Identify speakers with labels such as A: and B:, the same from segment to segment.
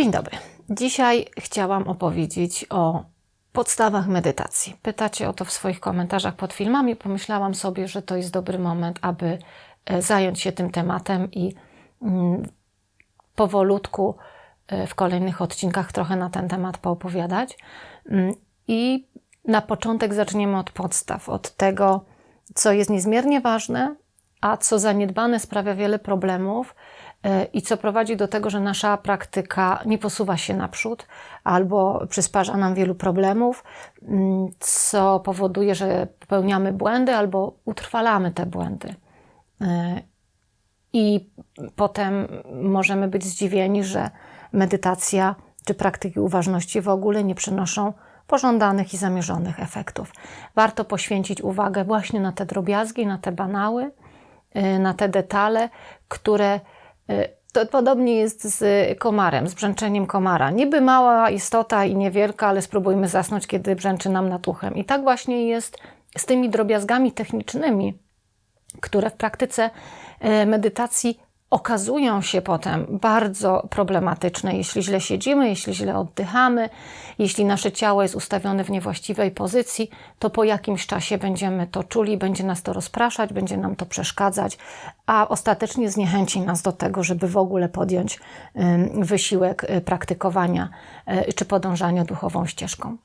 A: Dzień dobry. Dzisiaj chciałam opowiedzieć o podstawach medytacji. Pytacie o to w swoich komentarzach pod filmami. Pomyślałam sobie, że to jest dobry moment, aby e, zająć się tym tematem i mm, powolutku e, w kolejnych odcinkach trochę na ten temat poopowiadać. Mm, I na początek zaczniemy od podstaw, od tego, co jest niezmiernie ważne, a co zaniedbane sprawia wiele problemów i co prowadzi do tego, że nasza praktyka nie posuwa się naprzód albo przysparza nam wielu problemów, mm, co powoduje, że popełniamy błędy albo utrwalamy te błędy. E, I potem możemy być zdziwieni, że medytacja czy praktyki uważności w ogóle nie przynoszą pożądanych i zamierzonych efektów. Warto poświęcić uwagę właśnie na te drobiazgi, na te banały, y, na te detale, które to podobnie jest z komarem, z brzęczeniem komara. Niby mała istota i niewielka, ale spróbujmy zasnąć, kiedy brzęczy nam nad uchem. I tak właśnie jest z tymi drobiazgami technicznymi, które w praktyce y, medytacji okazują się potem bardzo problematyczne, jeśli źle siedzimy, jeśli źle oddychamy, jeśli nasze ciało jest ustawione w niewłaściwej pozycji, to po jakimś czasie będziemy to czuli, będzie nas to rozpraszać, będzie nam to przeszkadzać, a ostatecznie zniechęci nas do tego, żeby w ogóle podjąć wysiłek y, praktykowania y, czy podążania duchową ścieżką.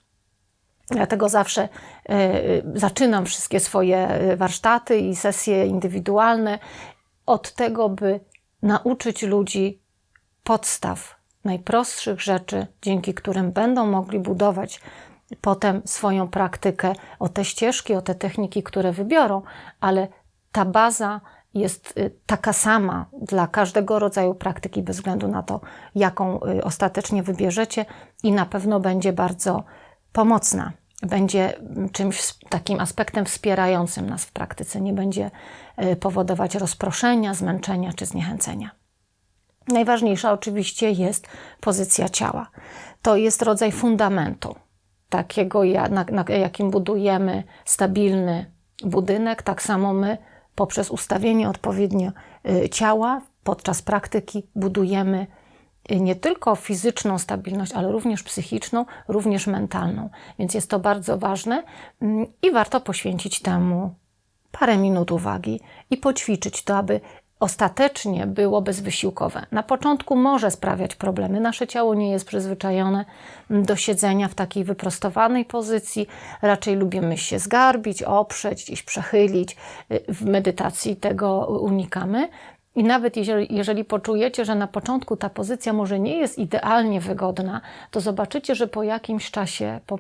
A: Dlatego zawsze y, zaczynam wszystkie swoje warsztaty i sesje indywidualne od tego, by nauczyć ludzi podstaw, najprostszych rzeczy, dzięki którym będą mogli budować potem swoją praktykę o te ścieżki, o te techniki, które wybiorą, ale ta baza jest y, taka sama dla każdego rodzaju praktyki, bez względu na to, jaką y, ostatecznie wybierzecie, i na pewno będzie bardzo pomocna. Będzie czymś takim aspektem wspierającym nas w praktyce, nie będzie Y, powodować rozproszenia, zmęczenia czy zniechęcenia. Najważniejsza oczywiście jest pozycja ciała. To jest rodzaj fundamentu, takiego, na, na jakim budujemy stabilny budynek. Tak samo my, poprzez ustawienie odpowiednio y, ciała podczas praktyki, budujemy nie tylko fizyczną stabilność, ale również psychiczną, również mentalną. Więc jest to bardzo ważne mm, i warto poświęcić temu parę minut uwagi i poćwiczyć to, aby ostatecznie było bezwysiłkowe. Na początku może sprawiać problemy. Nasze ciało nie jest przyzwyczajone do siedzenia w takiej wyprostowanej pozycji. Raczej lubimy się zgarbić, oprzeć, gdzieś przechylić. W medytacji tego unikamy. I nawet jeżeli, jeżeli poczujecie, że na początku ta pozycja może nie jest idealnie wygodna, to zobaczycie, że po jakimś czasie, po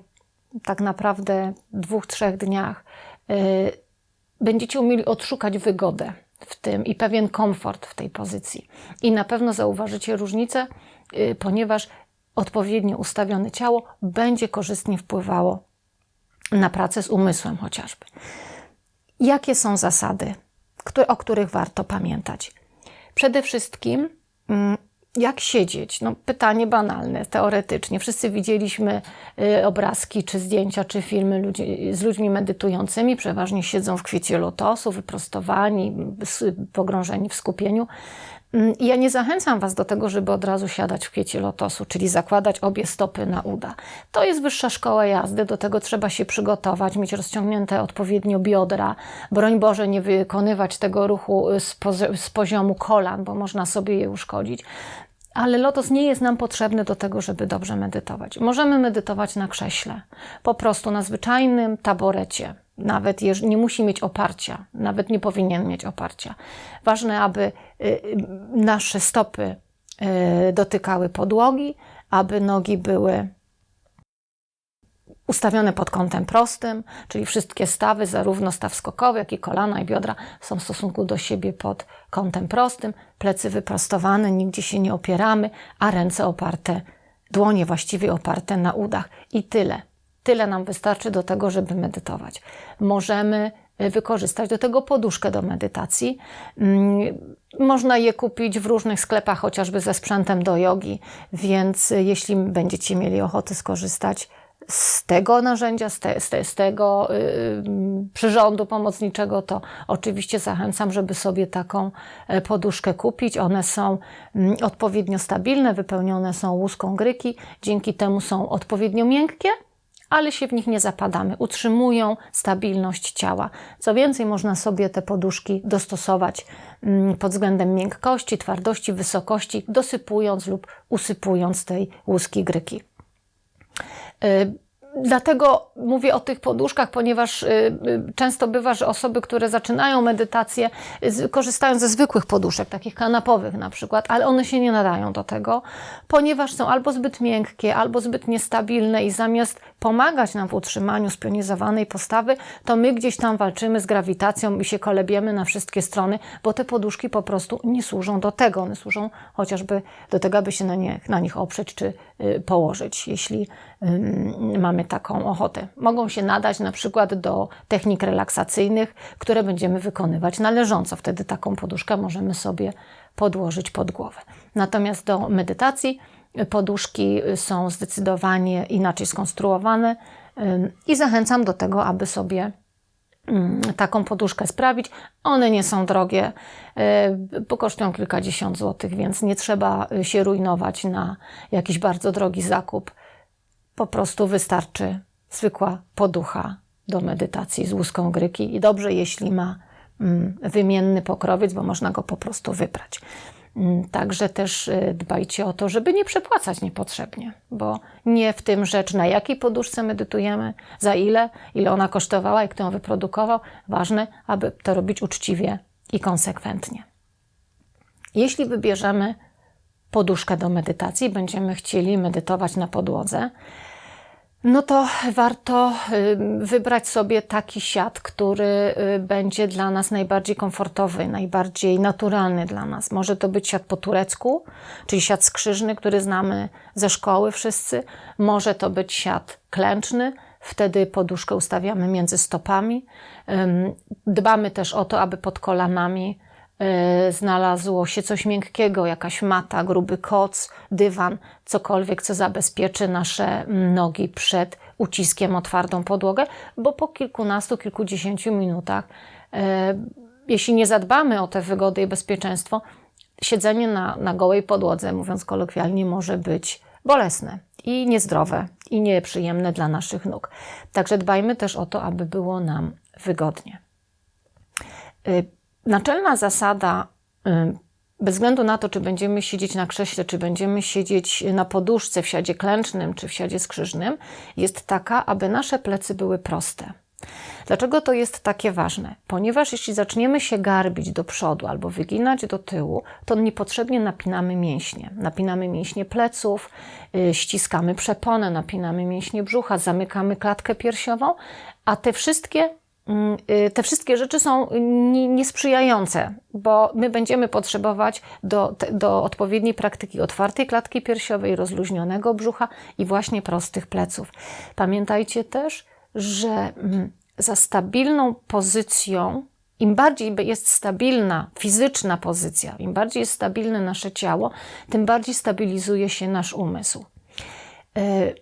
A: tak naprawdę dwóch, trzech dniach, yy, będziecie umieli odszukać wygodę w tym i pewien komfort w tej pozycji. I na pewno zauważycie różnicę, y, ponieważ odpowiednio ustawione ciało będzie korzystnie wpływało na pracę z umysłem chociażby. Jakie są zasady, o których warto pamiętać? Przede wszystkim mm, jak siedzieć? No, pytanie banalne, teoretycznie. Wszyscy widzieliśmy y, obrazki, czy zdjęcia, czy filmy ludzi, z ludźmi medytującymi. Przeważnie siedzą w kwiecie lotosu, wyprostowani, pogrążeni w skupieniu. Mm, ja nie zachęcam Was do tego, żeby od razu siadać w kwiecie lotosu, czyli zakładać obie stopy na uda. To jest wyższa szkoła jazdy, do tego trzeba się przygotować, mieć rozciągnięte odpowiednio biodra. Broń Boże, nie wykonywać tego ruchu z, poz- z poziomu kolan, bo można sobie je uszkodzić. Ale lotos nie jest nam potrzebny do tego, żeby dobrze medytować. Możemy medytować na krześle, po prostu na zwyczajnym taborecie. Nawet jeżeli nie musi mieć oparcia, nawet nie powinien mieć oparcia. Ważne, aby y, y, nasze stopy y, dotykały podłogi, aby nogi były ustawione pod kątem prostym, czyli wszystkie stawy, zarówno staw skokowy, jak i kolana i biodra są w stosunku do siebie pod kątem prostym, plecy wyprostowane, nigdzie się nie opieramy, a ręce oparte, dłonie właściwie oparte na udach i tyle. Tyle nam wystarczy do tego, żeby medytować. Możemy y, wykorzystać do tego poduszkę do medytacji. Mm, można je kupić w różnych sklepach, chociażby ze sprzętem do jogi, więc jeśli będziecie mieli ochotę skorzystać z tego narzędzia, z, te, z, te, z tego yy, przyrządu pomocniczego, to oczywiście zachęcam, żeby sobie taką e, poduszkę kupić. One są mm, odpowiednio stabilne, wypełnione są łuską gryki, dzięki temu są odpowiednio miękkie, ale się w nich nie zapadamy. Utrzymują stabilność ciała. Co więcej, można sobie te poduszki dostosować mm, pod względem miękkości, twardości, wysokości, dosypując lub usypując tej łuski gryki. Y, Dlatego mówię o tych poduszkach, ponieważ y, y, często bywa, że osoby, które zaczynają medytację, korzystają ze zwykłych poduszek, takich kanapowych na przykład, ale one się nie nadają do tego, ponieważ są albo zbyt miękkie, albo zbyt niestabilne i zamiast pomagać nam w utrzymaniu spionizowanej postawy, to my gdzieś tam walczymy z grawitacją i się kolebiemy na wszystkie strony, bo te poduszki po prostu nie służą do tego. One służą chociażby do tego, aby się na, nie, na nich oprzeć czy położyć, jeśli mamy taką ochotę. Mogą się nadać na przykład do technik relaksacyjnych, które będziemy wykonywać należąco. Wtedy taką poduszkę możemy sobie podłożyć pod głowę. Natomiast do medytacji poduszki są zdecydowanie inaczej skonstruowane i zachęcam do tego, aby sobie taką poduszkę sprawić. One nie są drogie, bo kosztują kilkadziesiąt złotych, więc nie trzeba się rujnować na jakiś bardzo drogi zakup po prostu wystarczy zwykła poducha do medytacji z łuską gryki i dobrze, jeśli ma mm, wymienny pokrowiec, bo można go po prostu wybrać. Mm, także też y, dbajcie o to, żeby nie przepłacać niepotrzebnie, bo nie w tym rzecz, na jakiej poduszce medytujemy, za ile, ile ona kosztowała i kto ją wyprodukował. Ważne, aby to robić uczciwie i konsekwentnie. Jeśli wybierzemy poduszkę do medytacji, będziemy chcieli medytować na podłodze, no to warto y, wybrać sobie taki siat, który y, będzie dla nas najbardziej komfortowy, najbardziej naturalny dla nas. Może to być siat po turecku, czyli siat skrzyżny, który znamy ze szkoły wszyscy. Może to być siat klęczny, wtedy poduszkę ustawiamy między stopami. Dbamy też o to, aby pod kolanami znalazło się coś miękkiego, jakaś mata, gruby koc, dywan, cokolwiek, co zabezpieczy nasze nogi przed uciskiem o twardą podłogę, bo po kilkunastu, kilkudziesięciu minutach, e, jeśli nie zadbamy o tę wygodę i bezpieczeństwo, siedzenie na, na gołej podłodze, mówiąc kolokwialnie, może być bolesne i niezdrowe i nieprzyjemne dla naszych nóg. Także dbajmy też o to, aby było nam wygodnie. Naczelna zasada, y, bez względu na to, czy będziemy siedzieć na krześle, czy będziemy siedzieć na poduszce w siadzie klęcznym, czy w siadzie skrzyżnym, jest taka, aby nasze plecy były proste. Dlaczego to jest takie ważne? Ponieważ jeśli zaczniemy się garbić do przodu albo wyginać do tyłu, to niepotrzebnie napinamy mięśnie. Napinamy mięśnie pleców, yy, ściskamy przeponę, napinamy mięśnie brzucha, zamykamy klatkę piersiową, a te wszystkie y, te wszystkie rzeczy są niesprzyjające, bo my będziemy potrzebować do, do odpowiedniej praktyki otwartej klatki piersiowej, rozluźnionego brzucha i właśnie prostych pleców. Pamiętajcie też, że mm, za stabilną pozycją, im bardziej jest stabilna fizyczna pozycja, im bardziej jest stabilne nasze ciało, tym bardziej stabilizuje się nasz umysł. Y,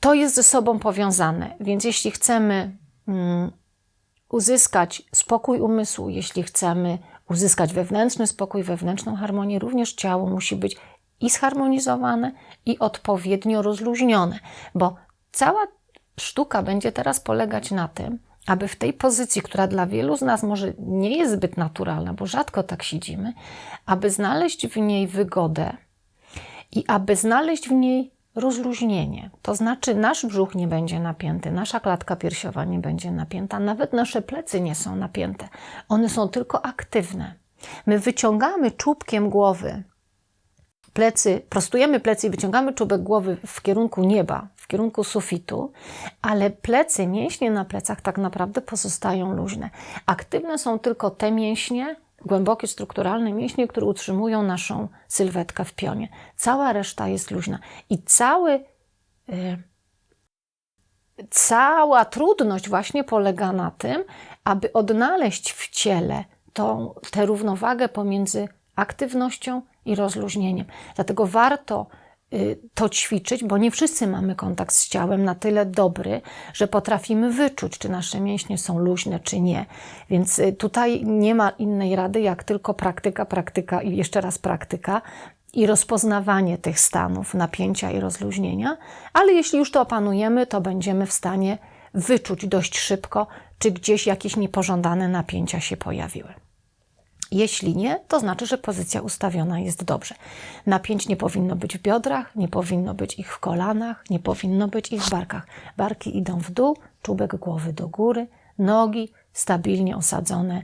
A: to jest ze sobą powiązane, więc jeśli chcemy mm, uzyskać spokój umysłu, jeśli chcemy uzyskać wewnętrzny spokój, wewnętrzną harmonię, również ciało musi być i zharmonizowane, i odpowiednio rozluźnione, bo cała sztuka będzie teraz polegać na tym, aby w tej pozycji, która dla wielu z nas może nie jest zbyt naturalna, bo rzadko tak siedzimy, aby znaleźć w niej wygodę i aby znaleźć w niej rozluźnienie. To znaczy, nasz brzuch nie będzie napięty, nasza klatka piersiowa nie będzie napięta, nawet nasze plecy nie są napięte. One są tylko aktywne. My wyciągamy czubkiem głowy plecy, prostujemy plecy i wyciągamy czubek głowy w kierunku nieba, w kierunku sufitu, ale plecy, mięśnie na plecach tak naprawdę pozostają luźne. Aktywne są tylko te mięśnie, głębokie strukturalne mięśnie, które utrzymują naszą sylwetkę w pionie. Cała reszta jest luźna. I cały, y, cała trudność właśnie polega na tym, aby odnaleźć w ciele tą, tę równowagę pomiędzy aktywnością i rozluźnieniem. Dlatego warto to ćwiczyć, bo nie wszyscy mamy kontakt z ciałem na tyle dobry, że potrafimy wyczuć, czy nasze mięśnie są luźne, czy nie. Więc y, tutaj nie ma innej rady, jak tylko praktyka, praktyka i jeszcze raz praktyka i rozpoznawanie tych stanów napięcia i rozluźnienia, ale jeśli już to opanujemy, to będziemy w stanie wyczuć dość szybko, czy gdzieś jakieś niepożądane napięcia się pojawiły. Jeśli nie, to znaczy, że pozycja ustawiona jest dobrze. Napięć nie powinno być w biodrach, nie powinno być ich w kolanach, nie powinno być ich w barkach. Barki idą w dół, czubek głowy do góry, nogi stabilnie osadzone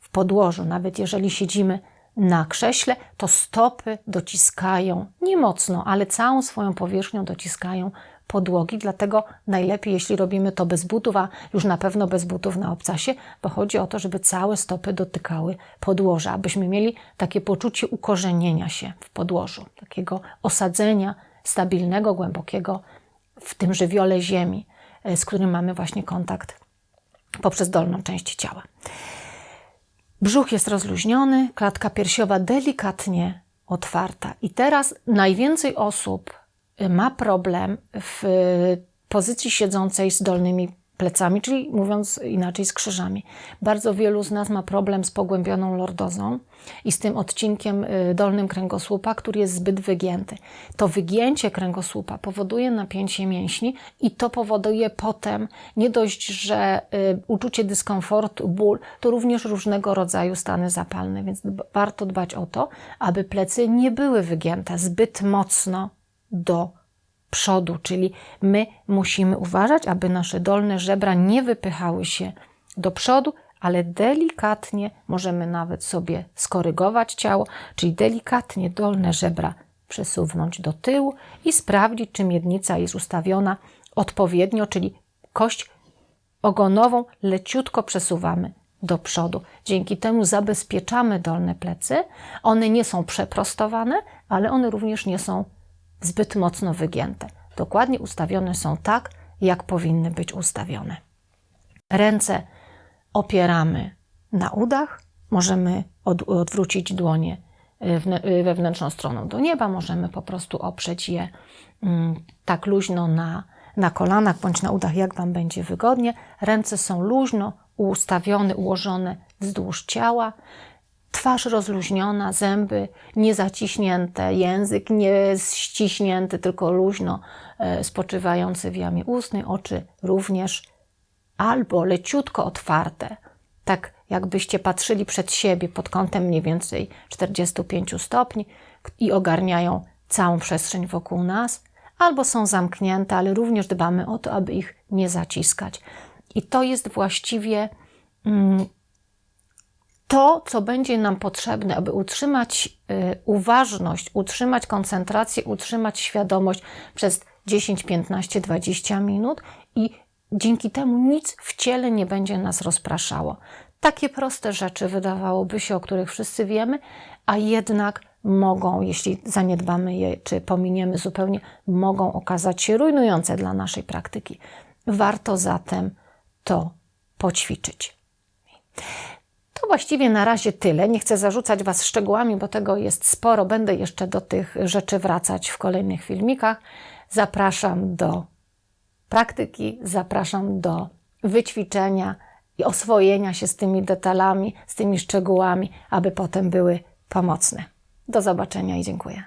A: w podłożu. Nawet jeżeli siedzimy na krześle, to stopy dociskają nie mocno, ale całą swoją powierzchnią dociskają podłogi, dlatego najlepiej, jeśli robimy to bez butów, a już na pewno bez butów na obcasie, bo chodzi o to, żeby całe stopy dotykały podłoża, abyśmy mieli takie poczucie ukorzenienia się w podłożu, takiego osadzenia stabilnego, głębokiego w tym żywiole ziemi, e, z którym mamy właśnie kontakt poprzez dolną część ciała. Brzuch jest rozluźniony, klatka piersiowa delikatnie otwarta. I teraz najwięcej osób ma problem w pozycji siedzącej z dolnymi plecami, czyli mówiąc inaczej, z krzyżami. Bardzo wielu z nas ma problem z pogłębioną lordozą i z tym odcinkiem y, dolnym kręgosłupa, który jest zbyt wygięty. To wygięcie kręgosłupa powoduje napięcie mięśni i to powoduje potem nie dość, że y, uczucie dyskomfortu, ból, to również różnego rodzaju stany zapalne, więc warto dbać o to, aby plecy nie były wygięte zbyt mocno do przodu, czyli my musimy uważać, aby nasze dolne żebra nie wypychały się do przodu, ale delikatnie możemy nawet sobie skorygować ciało, czyli delikatnie dolne żebra przesunąć do tyłu i sprawdzić, czy miednica jest ustawiona odpowiednio, czyli kość ogonową leciutko przesuwamy do przodu. Dzięki temu zabezpieczamy dolne plecy. One nie są przeprostowane, ale one również nie są zbyt mocno wygięte. Dokładnie ustawione są tak, jak powinny być ustawione. Ręce opieramy na udach, możemy od, odwrócić dłonie y, wewnętrzną stroną do nieba, możemy po prostu oprzeć je mm, tak luźno na, na kolanach bądź na udach, jak Wam będzie wygodnie. Ręce są luźno ustawione, ułożone wzdłuż ciała twarz rozluźniona, zęby niezaciśnięte, język nie ściśnięty, tylko luźno e, spoczywający w jamie ustnej, oczy również albo leciutko otwarte, tak jakbyście patrzyli przed siebie pod kątem mniej więcej 45 stopni i ogarniają całą przestrzeń wokół nas, albo są zamknięte, ale również dbamy o to, aby ich nie zaciskać. I to jest właściwie mm, to, co będzie nam potrzebne, aby utrzymać y, uważność, utrzymać koncentrację, utrzymać świadomość przez 10, 15, 20 minut i dzięki temu nic w ciele nie będzie nas rozpraszało. Takie proste rzeczy wydawałoby się, o których wszyscy wiemy, a jednak mogą, jeśli zaniedbamy je czy pominiemy zupełnie, mogą okazać się rujnujące dla naszej praktyki. Warto zatem to poćwiczyć. To właściwie na razie tyle. Nie chcę zarzucać Was szczegółami, bo tego jest sporo. Będę jeszcze do tych rzeczy wracać w kolejnych filmikach. Zapraszam do praktyki, zapraszam do wyćwiczenia i oswojenia się z tymi detalami, z tymi szczegółami, aby potem były pomocne. Do zobaczenia i dziękuję.